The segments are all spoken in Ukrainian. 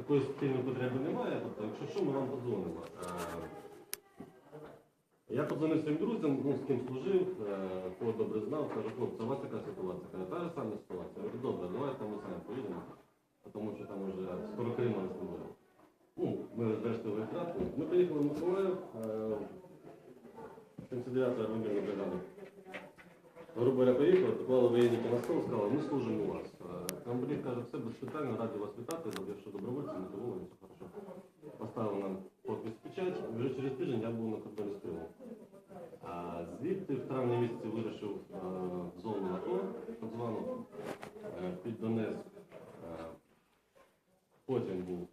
такої спільної потреби немає, тобто, якщо що, ми вам подзвонимо. Е, Я подзвонив своїм друзям, ну, з ким служив, е, кого добре знав, кажу, хлопці, у вас така ситуація. Каже, та ж сама ситуація. Я говорю, добре, давайте ми самі поїдемо, тому що там вже скоро Крима не буде. Ну, ми зрештою втратили. Ми поїхали в Миколаїв, е, 79-ї армійної бригади. Грубо говоря, поїхали, поклали воєнники на стол, сказали, ми служимо у вас. Е, Комбриг каже, все без питань, раді вас вітати, якщо добровольці, мотивовані, все хорошо. Поставив нам подпис печать, вже через тиждень я був на кордоні з Кримом. А звідти в травні місяці вирішив е, в зону АТО, так звану, е, під Донецьк. Е, Потім був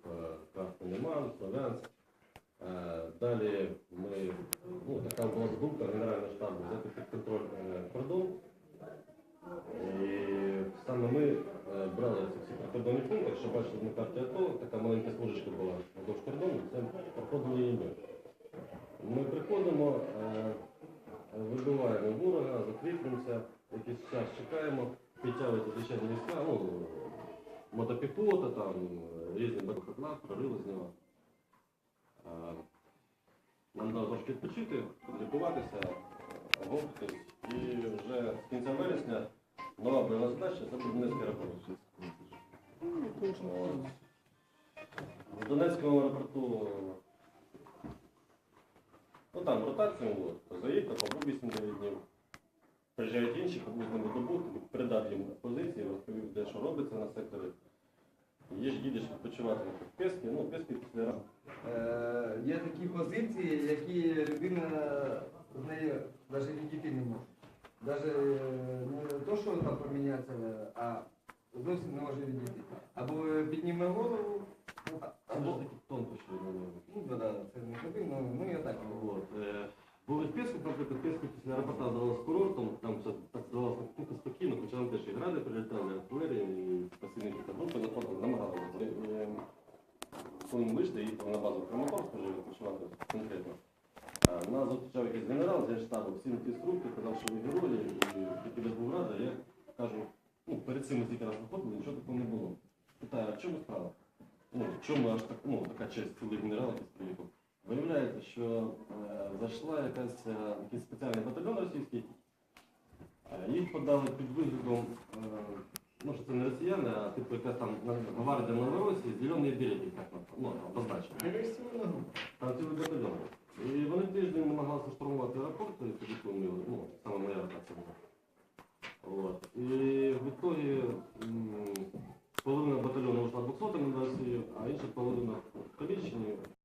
Красний Лиман, Слов'янськ. Далі ми, ну, така була задумка Генерального штабу взяти під контроль кордон. Брали ці прикордонні пункти, якщо бачите на карті АТО, така маленька смужечка була вздовж кордону, це проходили її ми. Ми приходимо, е, вибиваємо ворога, закріплюємося, якийсь час чекаємо, підтягуються звичайні війська, ну, мотопіхота, там, різні батькотла, прорили з нього. Е, Нам треба трошки відпочити, підлікуватися, оговтатись, і вже з кінця вересня нова бойова задача це буде Донецький аеропорт. В Донецькому аеропорту ну там ротацію, от, заїхав, побув 8-9 днів. Приїжджають інші, побув з ними добу, передав їм позиції, розповів, де що робиться на секторі. Їж, їдеш відпочивати в Пески, ну Пески після ранку. Е, Є такі позиції, які людина з нею навіть відійти не може. Навіть не то, що там помінятися, а зовсім не може відійти. Або підніме голову, ну, або такі тонкощі. ну, ну, да, да, це не потрібно, ну я так. От, е, Були в Пєску, наприклад, Пєску після аеропорта здавалося курортом, там все так здавалося ну, спокійно, хоча там теж і гради прилітали, артилерія, і пасивні групи на фото намагалися. Е, Коли ми вийшли, їхали на базу в Краматорськ, вже відпочивати конкретно. Нас зустрічав якийсь генерал з генштабу, всі на ті струнки, казав, що ви герої, і тільки без був рада, я кажу, ми тільки раз виходили, нічого такого не було. Питаю, а в чому справа? Ну, в чому аж так, ну, така честь, коли генерал якийсь приїхав? Виявляється, що е, зайшла якась, е, якийсь спеціальний батальйон російський, е, їх подали під виглядом, е, ну, що це не росіяни, а типу якась там на- гвардія Новоросії, зелені береги, так ну, обозначено. Там цілий батальйон. І вони тиждень намагалися штурмувати аеропорт, і тоді